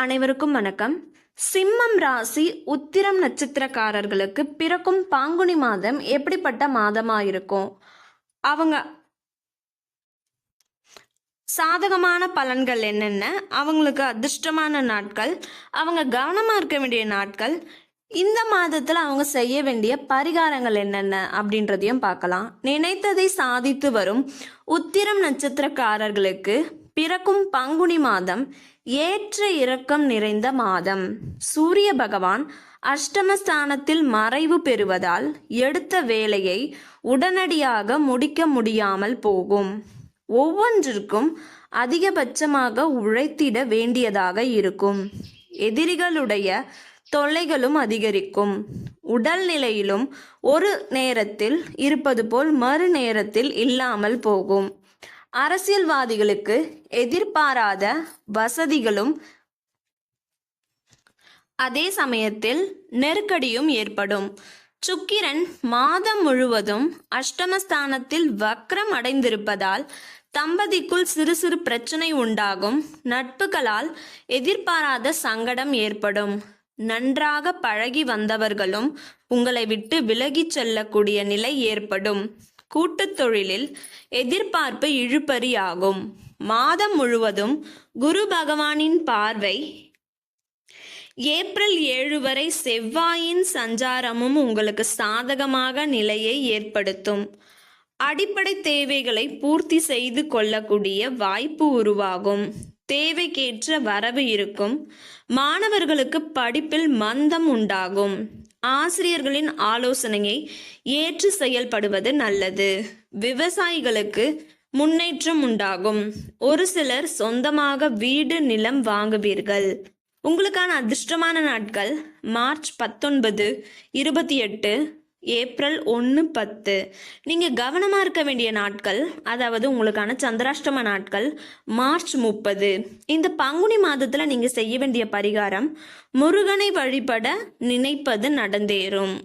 அனைவருக்கும் வணக்கம். சிம்மம் ராசி உத்திரம் நட்சத்திரக்காரர்களுக்கு பிறக்கும் பாங்குனி மாதம் எப்படிப்பட்ட மாதமா இருக்கும் அவங்க சாதகமான பலன்கள் என்னென்ன? அவங்களுக்கு அதிர்ஷ்டமான நாட்கள் அவங்க கவனமாக இருக்க வேண்டிய நாட்கள் இந்த மாதத்தில் அவங்க செய்ய வேண்டிய பரிகாரங்கள் என்னென்ன அப்படின்றதையும் பார்க்கலாம். நினைத்ததை சாதித்து வரும் உத்திரம் நட்சத்திரக்காரர்களுக்கு பிறக்கும் பங்குனி மாதம் ஏற்ற இறக்கம் நிறைந்த மாதம். சூரிய பகவான் அஷ்டமஸ்தானத்தில் மறைவு பெறுவதால் எடுத்த வேலையை உடனடியாக முடிக்க முடியாமல் போகும். ஒவ்வொன்றிற்கும் அதிகபட்சமாக உழைத்திட வேண்டியதாக இருக்கும். எதிரிகளுடைய தொல்லைகளும் அதிகரிக்கும். உடல்நிலையிலும் ஒரு நேரத்தில் இருப்பது போல் மறு நேரத்தில் இல்லாமல் போகும். அரசியல்வாதிகளுக்கு எதிர்பாராத வசதிகளும் அதே சமயத்தில் நெருக்கடியும் ஏற்படும். சுக்கிரன் மாதம் முழுவதும் அஷ்டமஸ்தானத்தில் வக்ரம் அடைந்திருப்பதால் தம்பதிக்குள் சிறு சிறு பிரச்சனை உண்டாகும். நட்புகளால் எதிர்பாராத சங்கடம் ஏற்படும். நன்றாக பழகி வந்தவர்களும் உங்களை விட்டு விலகிச் செல்லக்கூடிய நிலை ஏற்படும். கூட்டுத் தொழிலில் எதிர்பார்ப்பு இழுபறியாகும். மாதம் முழுவதும் குரு பகவானின் பார்வை ஏப்ரல் ஏழு வரை செவ்வாயின் சஞ்சாரமும் உங்களுக்கு சாதகமாக நிலையை ஏற்படுத்தும். அடிப்படை தேவைகளை பூர்த்தி செய்து கொள்ளக்கூடிய வாய்ப்பு உருவாகும். தேவைக்கேற்ற வரவு இருக்கும். மாணவர்களுக்கு படிப்பில் மந்தம் உண்டாகும். ஆசிரியர்களின் ஆலோசனையை ஏற்று செயல்படுவது நல்லது. விவசாயிகளுக்கு முன்னேற்றம் உண்டாகும். ஒரு சிலர் சொந்தமாக வீடு நிலம் வாங்குவீர்கள். உங்களுக்கான அதிர்ஷ்டமான நாட்கள் மார்ச் பத்தொன்பது இருபத்தி எட்டு ஏப்ரல் ஒன்று பத்து. நீங்கள் கவனமாக இருக்க வேண்டிய நாட்கள் அதாவது உங்களுக்கான சந்திராஷ்டம நாட்கள் மார்ச் முப்பது. இந்த பங்குனி மாதத்தில் நீங்கள் செய்ய வேண்டிய பரிகாரம் முருகனை வழிபட நினைப்பது நடந்தேறும்.